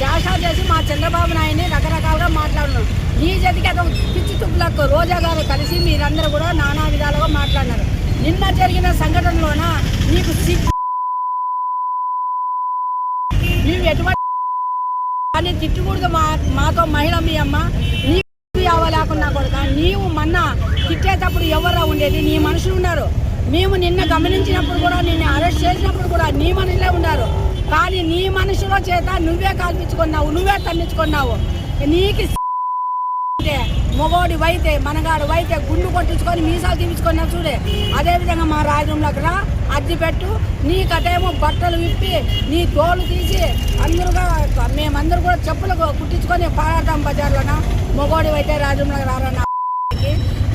జాషా చేసి మా చంద్రబాబు నాయుడిని రకరకాలుగా మాట్లాడినారు. నీ జతికి అతను పిచ్చి తుప్పులకు రోజా గారు కలిసి మీరందరూ కూడా నానా విధాలుగా మాట్లాడినారు. నిన్న జరిగిన సంఘటనలోన నీకు నీవు ఎటువంటి అని తిట్టుకూడదు మా మాతో మహిళ మీ అమ్మ. నీకు యావ లేకున్నా కొడుక నీవు మొన్న తిట్టేటప్పుడు ఎవరా ఉండేది? నీ మనుషులు ఉన్నారు. మేము నిన్న గమనించినప్పుడు కూడా నిన్ను అరెస్ట్ చేసినప్పుడు కూడా నీ మనుషులే ఉన్నారు. కానీ నీ మనుషుల చేత నువ్వే కాల్పించుకున్నావు నువ్వే తన్నించుకున్నావు. నీకు మొగోడి వైతే మనగాడు వైతే గుండు కొట్టించుకొని మీసాలు తీపించుకున్నావు చూడే. అదేవిధంగా మా రాజ్యంలోకి రా అద్దె పెట్టు నీ కథేమో బట్టలు విప్పి నీ తోలు తీసి అందరుగా మేమందరూ కూడా చెప్పులు కుట్టించుకొని పారాటం బజార్లోన మొగోడి అయితే రాజ్యంలోకి రారన్న.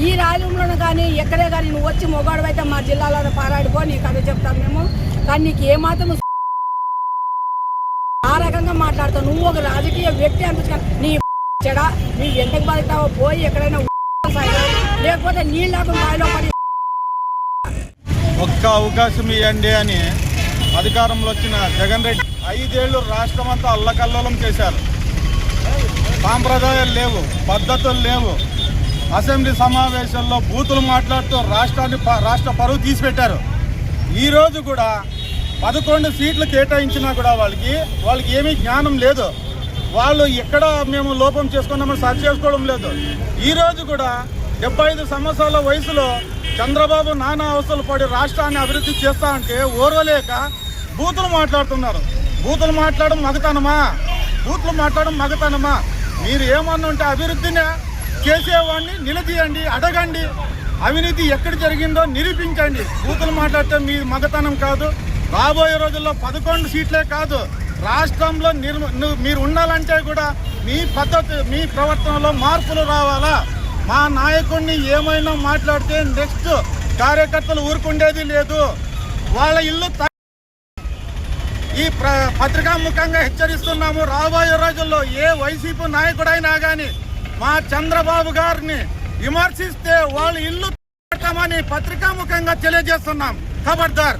ఈ రాజ్యంలోనూ కానీ ఎక్కడే కానీ నువ్వు వచ్చి మొగాడు అయితే మా జిల్లాలో పారాడిపో నీ కథ చెప్తాం మేము. కానీ నీకు ఏమాత్రం ఆ రకంగా మాట్లాడతావు నువ్వు ఒక రాజకీయ వ్యక్తి అనిపించుకొని నీ చెడా నీ ఎందుకు బతుకుతావో పోయి ఎక్కడైనా లేకపోతే నీళ్ళకు మాయలో పడి ఒక్క అవకాశం ఇవ్వండి అని అధికారంలో వచ్చిన జగన్ రెడ్డి ఐదేళ్ళు రాష్ట్రం అంతా అల్లకల్లోలం చేశారు. సాంప్రదాయాలు లేవు పద్ధతులు లేవు. అసెంబ్లీ సమావేశాల్లో బూతులు మాట్లాడుతూ రాష్ట్రాన్ని ప- రాష్ట్ర పరువు తీసిపెట్టారు. ఈరోజు కూడా పదకొండు సీట్లు కేటాయించినా కూడా వాళ్ళకి వాళ్ళకి ఏమీ జ్ఞానం లేదు. వాళ్ళు ఎక్కడ మేము లోపం చేసుకున్నామని సరి చేసుకోవడం లేదు. ఈరోజు కూడా డెబ్బై ఐదు సంవత్సరాల వయసులో చంద్రబాబు నానా అవసరాలు పడి రాష్ట్రాన్ని అభివృద్ధి చేస్తా అంటే ఓర్వలేక బూతులు మాట్లాడుతున్నారు. బూతులు మాట్లాడడం మగతనమా? బూతులు మాట్లాడడం మగతనమా? మీరు ఏమన్నుంటే అభివృద్ధిని చేసేవాడిని నిలదీయండి అడగండి. అవినీతి ఎక్కడ జరిగిందో నిరూపించండి. బూతులు మాట్లాడితే మీ మగతనం కాదు రాబోయే రోజుల్లో పదకొండు సీట్లే కాదు రాష్ట్రంలో నిర్మ మీరు ఉండాలంటే కూడా మీ పద్ధతి మీ ప్రవర్తనలో మార్పులు రావాలా? మా నాయకుడిని ఏమైనా మాట్లాడితే నెక్స్ట్ కార్యకర్తలు ఊరుకుండేది లేదు. వాళ్ళ ఇల్లు ఈ ప్ర పత్రికాముఖంగా హెచ్చరిస్తున్నాము రాబోయే రోజుల్లో ఏ వైసీపీ నాయకుడైనా కానీ మా చంద్రబాబు గారిని విమర్శిస్తే వాళ్ళ ఇల్లు పెట్టమని పత్రికాముఖంగా తెలియజేస్తున్నాం. ఖబర్దార్.